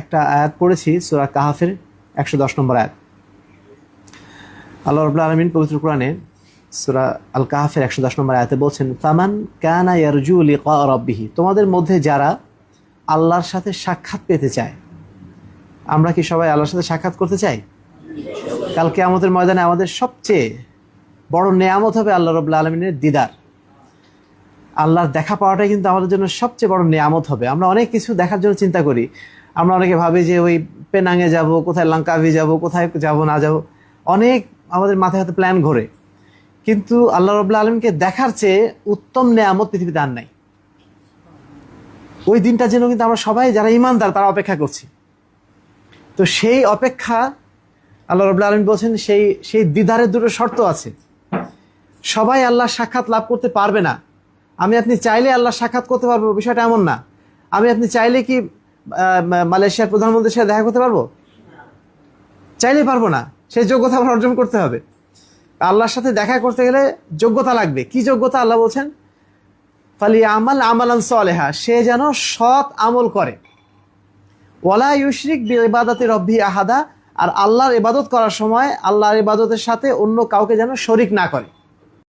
একটা আয়াত পড়েছি, সুরা কাহাফের একশো দশ নম্বর আয়াত। আল্লাহ রবুল্লা আলমিন পবিত্র কোরআনে সুরা আল কাহাফের একশো দশ নম্বর আয়াতে বলছেন, ফামান কানা ইয়ারজু লিকা রব্বিহি তোমাদের মধ্যে যারা আল্লাহর সাথে সাক্ষাৎ পেতে চায়, আমরা কি সবাই আল্লাহর সাথে সাক্ষাৎ করতে চাই? কালকে আমাদের ময়দানে আমাদের সবচেয়ে বড় নেয়ামত হবে আল্লাহ রবুল্লা আলমিনের দিদার। আল্লাহর দেখা পাওয়াটাই কিন্তু আমাদের জন্য সবচেয়ে বড় নেয়ামত হবে। আমরা অনেক কিছু দেখার জন্য চিন্তা করি আমরা অনেকে ভাবি যে ওই পেনাঙে যাব, কোথায় লঙ্কাভি যাব, কোথায় যাব, না যাব। অনেক আমাদের মাথায় হাতে প্ল্যান ঘোরে। কিন্তু আল্লাহ রবুল্লা আলমকে দেখার চেয়ে উত্তম নেয়ামত পৃথিবীতে আর নাই। ওই দিনটা যেন কিন্তু আমরা সবাই যারা ইমানদার, তারা অপেক্ষা করছি। তো সেই অপেক্ষা আল্লাহ রবুল্লা আলম বলছেন, সেই সেই দিদারের দুটো শর্ত আছে। সবাই আল্লাহ সাক্ষাৎ লাভ করতে পারবে না। আমি আপনি চাইলে আল্লাহ সাক্ষাৎ করতে পারব, বিষয়টা এমন না। আমি আপনি চাইলে কি মালয়েশিয়ার প্রধানমন্ত্রীর সাথে দেখা করতে পারব? চাইলে পারব না। সেই যোগ্যতা আমার অর্জন করতে হবে। আল্লাহর সাথে দেখা করতে গেলে যোগ্যতা লাগবে। কি যোগ্যতা আল্লাহ বলছেন? ফালি আমাল আমালান সলেহা, সে যেন সৎ আমল করে। ওয়ালা ইউশরিক ইবাদতের রব্বি আহাদা, আর আল্লাহর ইবাদত করার সময় আল্লাহর ইবাদতের সাথে অন্য কাউকে যেন শরিক না করে।